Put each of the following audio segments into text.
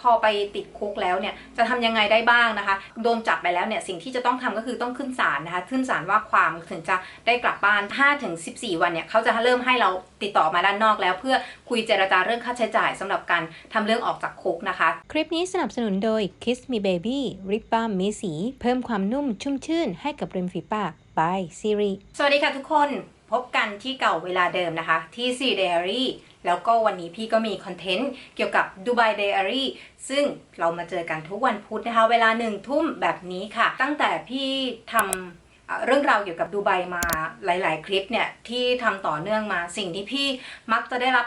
พอไปติดคุกแล้วเนี่ยจะทำยังไงได้บ้างนะคะ โดนจับไปแล้วเนี่ยสิ่งที่จะต้องทำก็คือต้องขึ้นศาลนะคะ ขึ้นศาลว่าความถึงจะได้กลับบ้าน5ถึง14 วันเนี่ยเขาจะเริ่มให้เราติดต่อมาด้านนอกแล้ว เพื่อคุยเจรจาเรื่องค่าใช้จ่ายสำหรับการทำเรื่องออกจากคุกนะคะ คลิปนี้สนับสนุนโดย Kiss Me Baby ริปบัมมีสี เพิ่มความนุ่มชุ่มชื่นให้กับริมฝีปาก by Siri สวัสดีค่ะทุกคนพบกันที่เก่าเวลาเดิมนะคะที่ C Diary แล้วก็วันนี้พี่ก็มีคอนเทนต์เกี่ยวกับ Dubai Diary ซึ่งเรามาเจอกันทุกวันพุธนะคะ เวลาหนึ่งทุ่มแบบนี้ค่ะ ตั้งแต่พี่ทำเรื่องราวเกี่ยวกับดูไบมาหลาย ๆ คลิปเนี่ย ที่ทำต่อเนื่องมาสิ่งที่พี่มักจะได้รับ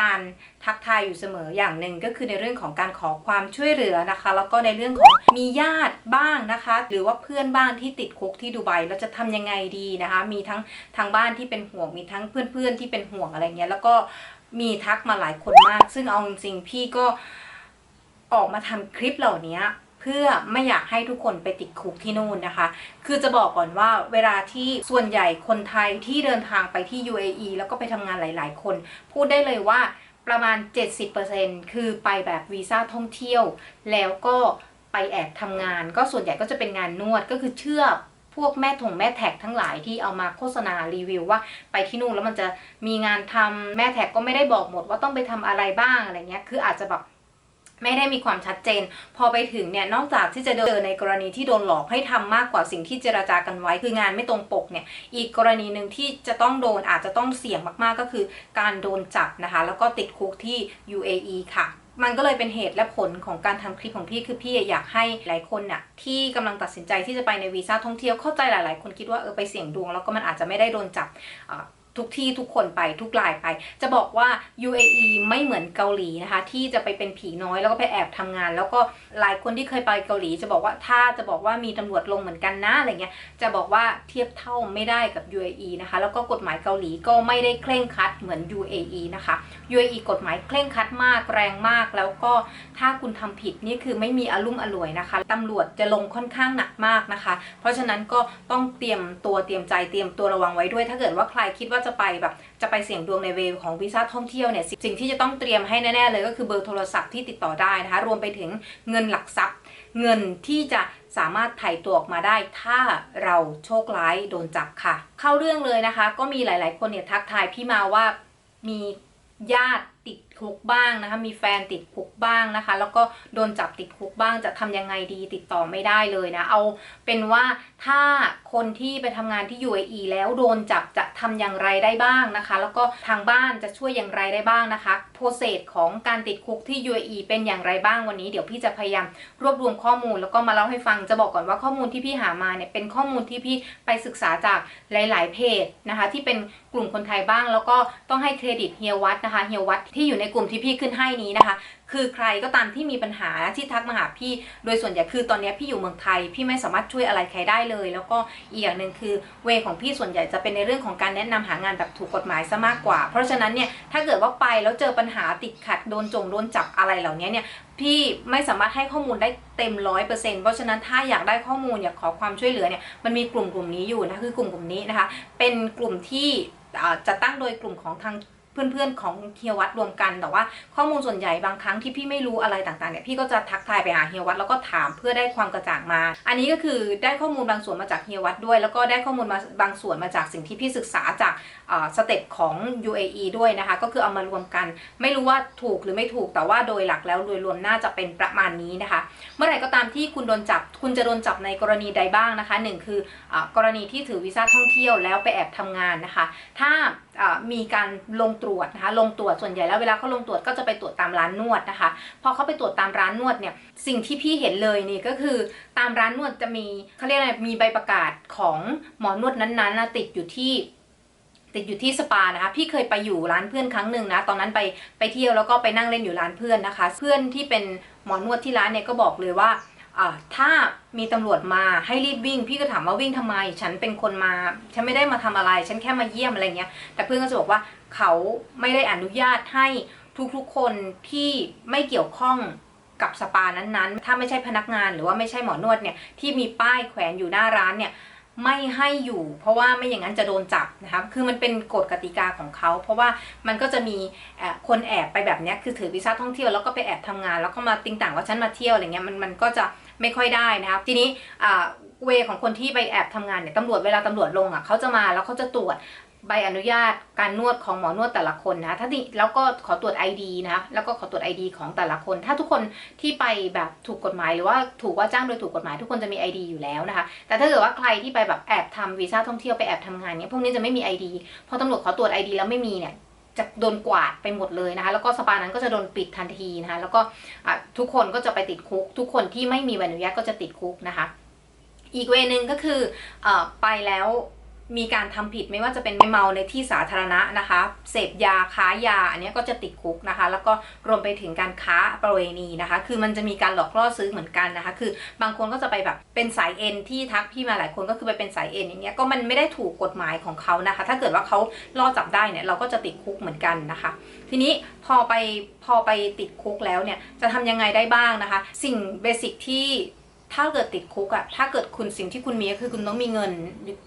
การทักทายอยู่เสมออย่างหนึ่งก็คือในเรื่องของการขอความช่วยเหลือนะคะ แล้วก็ในเรื่องของมีญาติบ้างนะคะ หรือว่าเพื่อนบ้านที่ติดคุกที่ดูไบเราจะทำยังไงดีนะคะ มีทั้งทางบ้านที่เป็นห่วงมีทั้งเพื่อนๆที่เป็นห่วงอะไรเงี้ยแล้วก็ มีทักมาหลายคนมาก ซึ่งเอาจริงๆพี่ก็ออกมาทำคลิปเหล่านี้เพื่อไม่อยากให้ทุกคนไปติดคุกที่นู่นนะคะ คือจะบอกก่อนว่าเวลาที่ส่วนใหญ่คนไทยที่เดินทางไปที่ UAE แล้วก็ไปทำงานหลายๆ คน พูดได้เลยว่าประมาณ 70%คือไปแบบวีซ่าท่องเที่ยว แล้วก็ไปแอบทำงาน ก็ส่วนใหญ่ก็จะเป็นงานนวดก็คือเชื่อ วกแม่ถงแม่แท็กทั้งหลายที่เอามาโฆษณารีวิวว่าไปที่นู่นแล้วมันจะมีงานทำแม่แท็กก็ไม่ได้บอกหมดว่าต้องไปทำอะไรบ้างอะไรเงี้ยคืออาจจะแบบไม่ได้มีความชัดเจน พอไปถึงเนี่ยนอกจากที่จะเจอในกรณีที่โดนหลอกให้ทำมากกว่าสิ่งที่เจราจากันไว้คืองานไม่ตรงปกเนี่ยอีกกรณีหนึ่งที่จะต้องโดนอาจจะต้องเสี่ยงมากๆก็คือ การโดนจับนะคะแล้วก็ติดคุกที่ UAE ค่ะ มันก็เลยเป็นเหตุและผลของการทำคลิปของพี่คือพี่อยากให้หลายคนน่ะที่กำลังตัดสินใจที่จะไปในวีซ่าท่องเที่ยวเข้าใจหลาย ๆ คนคิดว่าเออไปเสี่ยงดวง แล้วก็มันอาจจะไม่ได้โดนจับอ่า ทุกที่ทุกคนไปทุกรายไป จะบอกว่า UAE ไม่เหมือนเกาหลีนะคะ ที่จะไปเป็นผีน้อยแล้วก็ไปแอบทำงาน แล้วก็หลายคนที่เคยไปเกาหลี จะบอกว่าถ้าจะบอกว่ามีตำรวจลงเหมือนกันนะอะไรเงี้ยจะบอกว่าเทียบเท่าไม่ได้กับ UAE นะคะ แล้วก็กฎหมายเกาหลีก็ไม่ได้เคร่งครัดเหมือน UAE นะคะ UAE กฎหมายเคร่งครัดมากแรงมาก แล้วก็ถ้าคุณทำผิดนี่คือไม่มีอารมุ่มอร่วยนะคะตำรวจจะลงค่อนข้างหนักมากนะคะ เพราะฉะนั้นก็ต้องเตรียมตัวเตรียมใจเตรียมตัวระวังไว้ด้วย ถ้าเกิดว่าใครคิดว่าจะะไปแบบจะไปเสี่ยงดวงในเวของวีซ่าท่องเที่ยวเนี่ยสิ่งที่จะต้องเตรียมให้แน่ๆเลยก็คือเบอร์โทรศัพท์ที่ติดต่อได้นะคะรวมไปถึงเงินหลักทรัพย์ เงินที่จะสามารถไถ่ตัวออกมาได้ถ้าเราโชคร้ายโดนจับค่ะ เข้าเรื่องเลยนะคะ ก็มีหลาย ๆ คนเนี่ยทักทายพี่มาว่ามีญาติติด คุกบ้างนะคะ มีแฟนติดคุกบ้างนะคะ แล้วก็โดนจับติดคุกบ้างจะทำยังไงดีติดต่อไม่ได้เลยนะ เอาเป็นว่าถ้าคนที่ไปทำงานที่ UAE แล้วโดนจับจะทำอย่างไรได้บ้างนะคะ แล้วก็ทางบ้านจะช่วยอย่างไรได้บ้างนะคะโปรเซสของการติดคุกที่ UAE เป็นอย่างไรบ้างวันนี้เดี๋ยวพี่จะพยายามรวบรวมข้อมูลแล้วก็มาเล่าให้ฟังจะบอกก่อนว่าข้อมูลที่พี่หามาเนี่ยเป็นข้อมูลที่พี่ไปศึกษาจากหลาย ๆ เพจนะคะ ที่เป็นกลุ่มคนไทยบ้าง แล้วก็ต้องให้เครดิตเฮียวัดนะคะเฮียวัดที่อยู่ในกลุ่มที่พี่ขึ้นให้นี้นะคะ คือใครก็ตามที่มีปัญหาที่ทักมาหาพี่ โดยส่วนใหญ่คือตอนนี้พี่อยู่เมืองไทย พี่ไม่สามารถช่วยอะไรใครได้เลย แล้วก็อีกอย่างหนึ่งคือเวของพี่ส่วนใหญ่จะเป็นในเรื่องของการแนะนำหางานแบบถูกกฎหมายซะมากกว่า เพราะฉะนั้นเนี่ยถ้าเกิดว่าไปแล้วเจอปัญหาติดขัดโดนจงโดนจับอะไรเหล่านี้เนี่ยพี่ไม่สามารถให้ข้อมูลได้เต็มร้อยเปอร์เซ็นต์เพราะฉะนั้นถ้าอยากได้ข้อมูลอยากขอความช่วยเหลือเนี่ยมันมีกลุ่มกลุ่มนี้อยู่นะคือกลุ่มกลุ่มนี้นะคะ เป็นกลุ่มที่จะตั้งโดยกลุ่มของทาง เพื่อนๆของเฮียวัดรวมกัน แต่ว่าข้อมูลส่วนใหญ่บางครั้งที่พี่ไม่รู้อะไรต่างๆเนี่ยพี่ก็จะทักทายไปหาเฮียวัดแล้วก็ถามเพื่อได้ความกระจ่างมา อันนี้ก็คือได้ข้อมูลบางส่วนมาจากเฮียวัดด้วย แล้วก็ได้ข้อมูลมาบางส่วนมาจากสิ่งที่พี่ศึกษาจากสเต็ปของ UAE ด้วยนะคะ ก็คือเอามารวมกัน ไม่รู้ว่าถูกหรือไม่ถูกแต่ว่าโดยหลักแล้วโดยรวมน่าจะเป็นประมาณนี้นะคะ เมื่อไหร่ก็ตามที่คุณโดนจับ คุณจะโดนจับในกรณีใดบ้างนะคะหนึ่งคืออกรณีที่ถือวีซ่าท่องเที่ยวแล้วไปแอบทำงานนะคะ ถ้า มีการลงตรวจนะคะลงตรวจส่วนใหญ่แล้วเวลาเขาลงตรวจก็จะไปตรวจตามร้านนวดนะคะ พอเขาไปตรวจตามร้านนวดเนี่ยสิ่งที่พี่เห็นเลยนี่ก็คือตามร้านนวดจะมีเขาเรียกอะไรมีใบประกาศของหมอนวดนั้นๆติดอยู่ที่ติดอยู่ที่สปานะคะพี่เคยไปอยู่ร้านเพื่อนครั้งหนึ่งนะตอนนั้นไปไปเที่ยวแล้วก็ไปนั่งเล่นอยู่ร้านเพื่อนนะคะ เพื่อนที่เป็นหมอนวดที่ร้านเนี่ยก็บอกเลยว่า ถ้ามีตำรวจมาให้รีบวิ่ง พี่ก็ถามว่าวิ่งทำไม ฉันเป็นคนมา ฉันไม่ได้มาทำอะไร ฉันแค่มาเยี่ยมอะไรเงี้ย แต่เพื่อนก็จะบอกว่าเขาไม่ได้อนุญาตให้ทุกๆคนที่ไม่เกี่ยวข้องกับสปานั้นๆ ถ้าไม่ใช่พนักงานหรือว่าไม่ใช่หมอนวดเนี่ยที่มีป้ายแขวนอยู่หน้าร้านเนี่ย ไม่ให้อยู่ เพราะว่าไม่อย่างนั้นจะโดนจับนะคะคือมันเป็นกฎกติกาของเขา เพราะว่ามันก็จะมีเอ่อคนแอบไปแบบนี้คือถือวีซ่าท่องเที่ยวแล้วก็ไปแอบทำงาน แล้วก็มาติงต่างว่าฉันมาเที่ยวอะไรเงี้ยมันมันก็จะไม่ค่อยได้นะคะทีนี้เวของคนที่ไปแอบทำงานเนี่ยตำรวจเวลาตำรวจลงอะเขาจะมาแล้วเขาจะตรวจ ใบอนุญาตการนวดของหมอนวดแต่ละคนนะ ถ้าที่แล้วก็ขอตรวจ ID นะ แล้วก็ขอตรวจ ID ของแต่ละคน ถ้าทุกคนที่ไปแบบถูกกฎหมาย หรือว่าถูกว่าจ้างโดยถูกกฎหมายทุกคนจะมี ID อยู่แล้วนะคะ แต่ถ้าเกิดว่าใครที่ไปแบบแอบทำวีซ่าท่องเที่ยวไปแอบทำงานเนี่ยพวกนี้จะไม่มี ID พอตำรวจขอตรวจ ID แล้วไม่มีเนี่ยจะโดนกวาดไปหมดเลยนะคะ แล้วก็สปานั้นก็จะโดนปิดทันทีนะคะ แล้วก็ทุกคนก็จะไปติดคุก ทุกคนที่ไม่มีใบอนุญาตก็จะติดคุกนะคะ อีกเวนึงก็คืออไปแล้ว มีการทำผิดไม่ว่าจะเป็นเมาในที่สาธารณะนะคะ เสพยาค้ายาอันนี้ก็จะติดคุกนะคะ แล้วก็รวมไปถึงการค้าประเวณีนะคะ คือมันจะมีการหลอกล่อซื้อเหมือนกันนะคะ คือบางคนก็จะไปแบบเป็นสายเอ็นที่ทักพี่มาหลายคนก็คือไปเป็นสายเอ็นอย่างเงี้ยก็มันไม่ได้ถูกกฎหมายของเขานะคะ ถ้าเกิดว่าเขาล่อจับได้เนี่ยเราก็จะติดคุกเหมือนกันนะคะ ทีนี้พอไปพอไปติดคุกแล้วเนี่ยจะทำยังไงได้บ้างนะคะ สิ่งเบสิกที่ ถ้าเกิดติดคุกอะถ้าเกิดคุณสิ่งที่คุณมีก็คือคุณต้องมีเงิน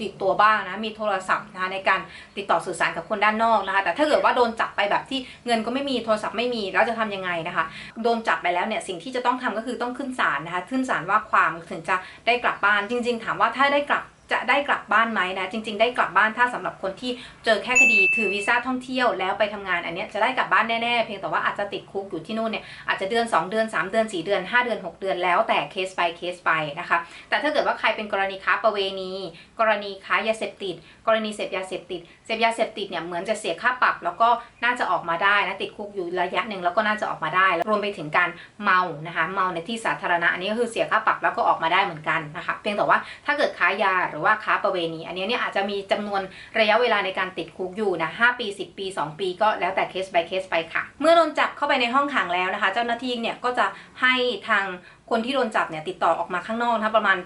ติดตัวบ้างนะมีโทรศัพท์นะคะในการติดต่อสื่อสารกับคนด้านนอกนะคะ แต่ถ้าเกิดว่าโดนจับไปแบบที่เงินก็ไม่มีโทรศัพท์ไม่มีแล้วจะทำยังไงนะคะ โดนจับไปแล้วเนี่ยสิ่งที่จะต้องทำก็คือต้องขึ้นศาลนะคะขึ้นศาลว่าความถึงจะได้กลับบ้านจริง ๆ ถามว่าถ้าได้กลับ จะได้กลับบ้านไหมนะจริง ๆ ได้กลับบ้านถ้าสำหรับคนที่เจอแค่คดีถือวีซ่าท่องเที่ยวแล้วไปทำงานอันนี้จะได้กลับบ้านแน่ๆเพียงแต่ว่าอาจจะติดคุกอยู่ที่นู่นเนี่ยอาจจะเดือน 2 เดือน 3 เดือน 4 เดือน 5 เดือน 6 เดือนแล้วแต่เคสไปเคสไปนะคะแต่ถ้าเกิดว่าใครเป็นกรณีค้าประเวณี กรณีค้ายาเสพติด กรณีเสพยาเสพติดเสพยาเสพติดเนี่ยเหมือนจะเสียค่าปรับ แล้วก็น่าจะออกมาได้นะติดคุกอยู่ระยะหนึ่งแล้วก็น่าจะออกมาได้รวมไปถึงการเมานะคะเมาในที่สาธารณะอันนี้ก็คือเสียค่าปรับแล้วก็ออกมาได้เหมือนกันนะคะเพียงแต่ว่าถ้าเกิดค้ายาหรือว่าค้าประเวณี อันนี้เนี่ยอาจจะมีจำนวนระยะเวลาในการติดคุกอยู่นะ5ปี 10 ปี 2 ปีก็แล้วแต่เคส by เคสไปค่ะ เมื่อโดนจับเข้าไปในห้องขังแล้วนะคะ เจ้าหน้าที่เนี่ยก็จะให้ทางคนที่โดนจับเนี่ยติดต่อออกมาข้างนอกนะประมาณ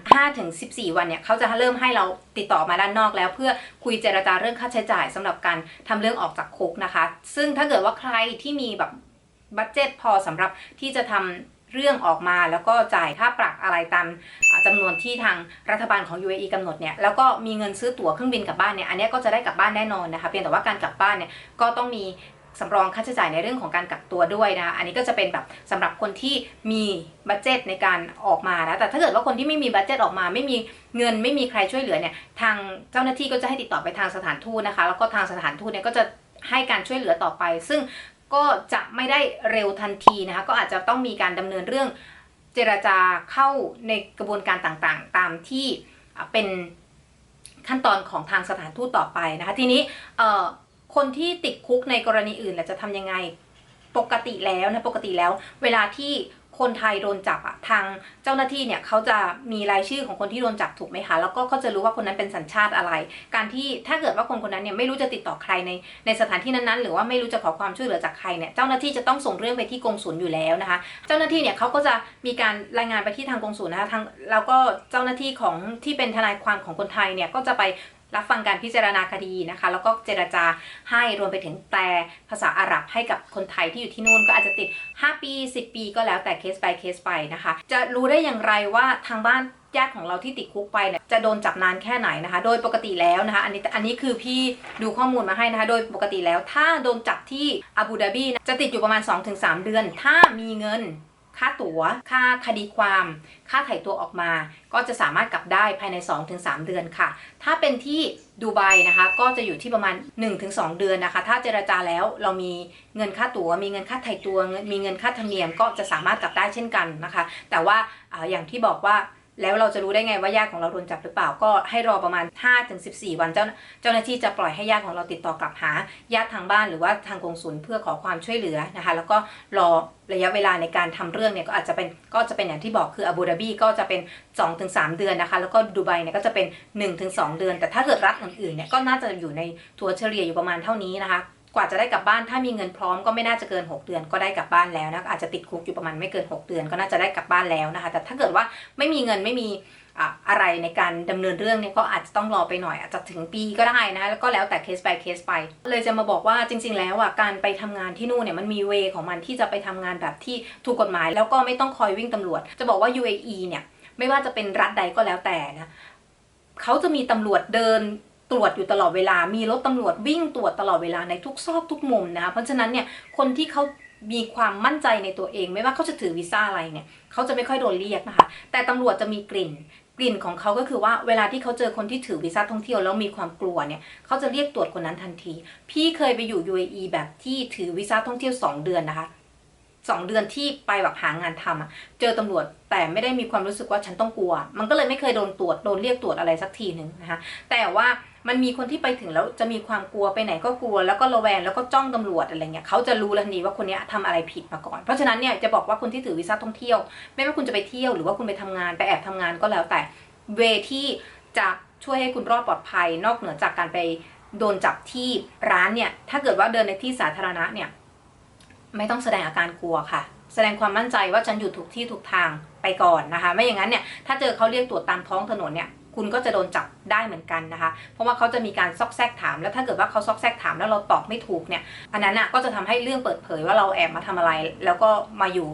5-14 วันเนี่ยเขาจะเริ่มให้เราติดต่อมาด้านนอกแล้ว เพื่อคุยเจรจาเรื่องค่าใช้จ่ายสำหรับการทำเรื่องออกจากคุกนะคะ ซึ่งถ้าเกิดว่าใครที่มีแบบบัตเจ็ตพอสำหรับที่จะทำ เรื่องออกมาแล้วก็จ่ายค่าปรับอะไรตามอ่าจำนวนที่ทางรัฐบาลของ UAE กำหนดเนี่ยแล้วก็มีเงินซื้อตั๋วเครื่องบินกลับบ้านเนี่ยอันนี้ก็จะได้กลับบ้านแน่นอนนะคะเพียงแต่ว่าการกลับบ้านเนี่ยก็ต้องมีสำรองค่าใช้จ่ายในเรื่องของการกักตัวด้วยนะคะอันนี้ก็จะเป็นแบบสำหรับคนที่มีบัตเจตในการออกมานะแต่ถ้าเกิดว่าคนที่ไม่มีบัตเจตออกมา ไม่มีเงินไม่มีใครช่วยเหลือเนี่ยทางเจ้าหน้าที่ก็จะให้ติดต่อไปทางสถานทูตนะคะ แล้วก็ทางสถานทูตเนี่ยก็จะให้การช่วยเหลือต่อไป ซึ่ง ก็จะไม่ได้เร็วทันทีนะคะก็อาจจะต้องมีการดำเนินเรื่องเจรจาเข้าในกระบวนการต่างๆ ตามที่เป็นขั้นตอนของทางสถานทูตต่อไปนะคะทีนี้คนที่ติดคุกในกรณีอื่นล่ะจะทำยังไงปกติแล้วนะปกติแล้ว เวลาที่ คนไทยโดนจับอะทางเจ้าหน้าที่เนี่ยเขาจะมีรายชื่อของคนที่โดนจับถูกไหมคะ แล้วก็เขาจะรู้ว่าคนนั้นเป็นสัญชาติอะไร การที่ถ้าเกิดว่าคนคนนั้นเนี่ยไม่รู้จะติดต่อใครในในสถานที่นั้นๆ หรือว่าไม่รู้จะขอความช่วยเหลือจากใครเนี่ยเจ้าหน้าที่จะต้องส่งเรื่องไปที่กงสุลอยู่แล้วนะคะ เจ้าหน้าที่เนี่ยเขาก็จะมีการรายงานไปที่ทางกงสุลนะคะทางแล้วก็เจ้าหน้าที่ของที่เป็นทนายความของคนไทยเนี่ยก็จะไป รับฟังการพิจารณาคดีนะคะ แล้วก็เจรจาให้รวมไปถึงแปลภาษาอาหรับให้กับคนไทยที่อยู่ที่นู่นก็อาจจะติด 5 ปี 10 ปีก็แล้วแต่เคส by เคสไปนะคะ จะรู้ได้อย่างไรว่าทางบ้านญาติของเราที่ติดคุกไปเนี่ยจะโดนจับนานแค่ไหนนะคะ โดยปกติแล้วนะคะ อันนี้อันนี้คือพี่ดูข้อมูลมาให้นะคะ โดยปกติแล้ว ถ้าโดนจับที่อาบูดาบีจะติดอยู่ประมาณ 2-3 เดือน ถ้ามีเงิน ค่าตั๋ว ค่าคดีความ ค่าไถ่ตัวออกมา ก็จะสามารถกลับได้ภายใน 2-3 เดือนค่ะ ถ้าเป็นที่ดูไบนะคะ ก็จะอยู่ที่ประมาณ 1-2 เดือนนะคะ ถ้าเจรจาแล้วเรามีเงินค่าตั๋ว มีเงินค่าไถ่ตัว มีเงินค่าธรรมเนียมก็จะสามารถกลับได้เช่นกันนะคะ แต่ว่าอย่างที่บอกว่า แล้วเราจะรู้ได้ไงว่าญาติของเราโดนจับหรือเปล่าก็ให้รอประมาณ 5-14 วันเจ้าเจ้าหน้าที่จะปล่อยให้ญาติของเราติดต่อกลับหาญาติทางบ้านหรือว่าทางกงสุลเพื่อขอความช่วยเหลือนะคะ แล้วก็รอระยะเวลาในการทำเรื่องเนี่ยก็อาจจะเป็นก็จะเป็นอย่างที่บอกคืออาบูดาบีก็จะเป็น 2-3 เดือนนะคะ แล้วก็ดูไบเนี่ยก็จะเป็น 1-2 เดือน แต่ถ้าเกิดรัฐอื่นๆเนี่ยก็น่าจะอยู่ในทัวเฉลี่ยอยู่ประมาณเท่านี้นะคะ กว่าจะได้กลับบ้านถ้ามีเงินพร้อมก็ไม่น่าจะเกิน 6 เดือนก็ได้กลับบ้านแล้วนะอาจจะติดคุกอยู่ประมาณไม่เกิน 6 เดือนก็น่าจะได้กลับบ้านแล้วนะคะ แต่ถ้าเกิดว่าไม่มีเงินไม่มีอะไรในการดำเนินเรื่องเนี่ยก็อาจจะต้องรอไปหน่อยอาจจะถึงปีก็ได้นะแล้วก็แล้วแต่เคส by เคสไป เลยจะมาบอกว่าจริง ๆ แล้วอะการไปทำงานที่นู่นเนี่ยมันมีเวของมันที่จะไปทำงานแบบที่ถูกกฎหมาย แล้วก็ไม่ต้องคอยวิ่งตำรวจ จะบอกว่า UAE เนี่ยไม่ว่าจะเป็นรัฐใดก็แล้วแต่นะเขาจะมีตำรวจเดิน ตรวจอยู่ตลอดเวลา มีรถตำรวจวิ่งตรวจตลอดเวลาในทุกซอกทุกมุมนะคะเพราะฉะนั้นเนี่ยคนที่เขามีความมั่นใจในตัวเองไม่ว่าเขาจะถือวีซ่าอะไรเนี่ยเขาจะไม่ค่อยโดนเรียกนะคะ แต่ตำรวจจะมีกลิ่นกลิ่นของเขาก็คือว่าเวลาที่เขาเจอคนที่ถือวีซ่าท่องเที่ยวแล้วมีความกลัวเนี่ยเขาจะเรียกตรวจคนนั้นทันที พี่เคยไปอยู่ UAE แบบที่ถือวีซ่าท่องเที่ยว 2 เดือนนะคะสองเดือนที่ไปแบบหางานทำอะเจอตำรวจแต่ไม่ได้มีความรู้สึกว่าฉันต้องกลัว มันก็เลยไม่เคยโดนตรวจโดนเรียกตรวจอะไรสักทีหนึ่งนะคะแต่ว่า มันมีคนที่ไปถึงแล้วจะมีความกลัวไปไหนก็กลัว แล้วก็ระแวงแล้วก็จ้องตำรวจอะไรเงี้ยเขาจะรู้แล้วทันทีว่าคนนี้ยทำอะไรผิดมาก่อน เพราะฉะนั้นเนี่ยจะบอกว่าคนที่ถือวีซ่าท่องเที่ยว ไม่ว่าคุณจะไปเที่ยวหรือว่าคุณไปทำงานไปแอบทำงานก็แล้วแต่เวที่จะช่วยให้คุณรอดปลอดภัย นอกเหนือจากการไปโดนจับที่ร้านเนี่ยถ้าเกิดว่าเดินในที่สาธารณะเนี่ยไม่ต้องแสดงอาการกลัวค่ะ แสดงความมั่นใจว่าฉันอยู่ถูกที่ถูกทางไปก่อนนะคะ ไม่อย่างนั้นเนี่ยถ้าเจอเขาเรียกตรวจตามท้องถนนเนี่ย คุณก็จะโดนจับได้เหมือนกันนะคะ เพราะว่าเขาจะมีการซอกแซกถาม แล้วถ้าเกิดว่าเขาซอกแซกถามแล้วเราตอบไม่ถูกเนี่ย อันนั้นอะก็จะทำให้เรื่องเปิดเผยว่าเราแอบมาทำอะไร แล้วก็มาอยู่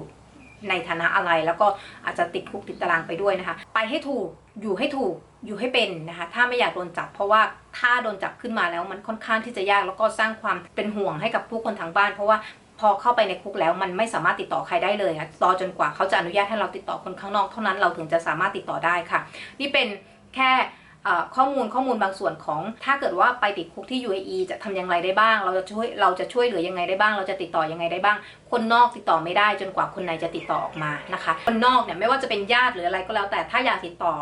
ในฐานะอะไร แล้วก็อาจจะติดคุกติดตารางไปด้วยนะคะ ไปให้ถูก อยู่ให้ถูก อยู่ให้เป็นนะคะ ถ้าไม่อยากโดนจับ เพราะว่าถ้าโดนจับขึ้นมาแล้วมันค่อนข้างที่จะยาก แล้วก็สร้างความเป็นห่วงให้กับผู้คนทางบ้าน เพราะว่าพอเข้าไปในคุกแล้วมันไม่สามารถติดต่อใครได้เลยค่ะรอจนกว่าเขาจะอนุญาตให้เราติดต่อคนข้างนอกเท่านั้นเราถึงจะสามารถติดต่อได้ค่ะ นี่เป็น แค่ข้อมูลข้อมูลบางส่วนของ ถ้าเกิดว่าไปติดคุกที่ UAE จะทำอย่างไรได้บ้าง เราจะช่วยเราจะช่วยเหลือยังไงได้บ้าง เราจะติดต่อยังไงได้บ้าง คนนอกติดต่อไม่ได้จนกว่าคนในจะติดต่อออกมานะคะ คนนอกเนี่ยไม่ว่าจะเป็นญาติหรืออะไรก็แล้วแต่ถ้าอยากติดต่อ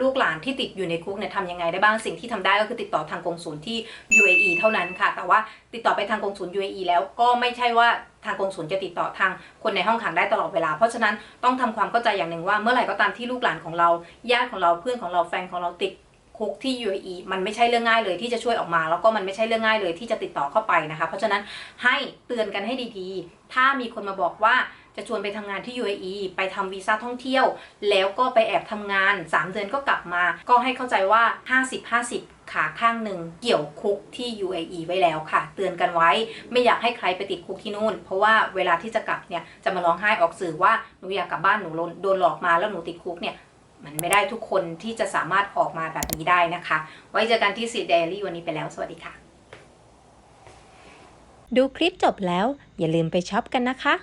ลูกหลานที่ติดอยู่ในคุกเนี่ยทำยังไงได้บ้างสิ่งที่ทำได้ก็คือติดต่อทางกงศูนย์ที่ UAE เท่านั้นค่ะ แต่ว่าติดต่อไปทางกงศูนย์ UAE แล้วก็ไม่ใช่ว่าทางกงศูนย์จะติดต่อทางคนในห้องขังได้ตลอดเวลา เพราะฉะนั้นต้องทำความเข้าใจอย่างหนึ่งว่าเมื่อไหร่ก็ตามที่ลูกหลานของเราญาติของเราเพื่อนของเราแฟนของเราติดคุกที่ UAE มันไม่ใช่เรื่องง่ายเลยที่จะช่วยออกมา แล้วก็มันไม่ใช่เรื่องง่ายเลยที่จะติดต่อเข้าไปนะคะ เพราะฉะนั้นให้เตือนกันให้ดีๆ ถ้ามีคนมาบอกว่า จะชวนไปทำงานที่ UAE ไปทำวีซ่าท่องเที่ยว แล้วก็ไปแอบทำงาน 3 เดือนก็กลับมา ก็ให้เข้าใจว่า 50-50ขาข้างหนึ่งเกี่ยวคุกที่ UAE ไว้แล้วค่ะ เตือนกันไว้ไม่อยากให้ใครไปติดคุกที่นู่น เพราะว่าเวลาที่จะกลับเนี่ยจะมาร้องไห้ออกสื่อว่าหนูอยากกลับบ้านหนูโดนหลอกมาแล้วหนูติดคุกเนี่ยมันไม่ได้ทุกคนที่จะสามารถออกมาแบบนี้ได้นะคะ ไว้เจอกันที่ซีเดลี่วันนี้ไปแล้ว สวัสดีค่ะ ดูคลิปจบแล้ว อย่าลืมไปช็อปกันนะคะ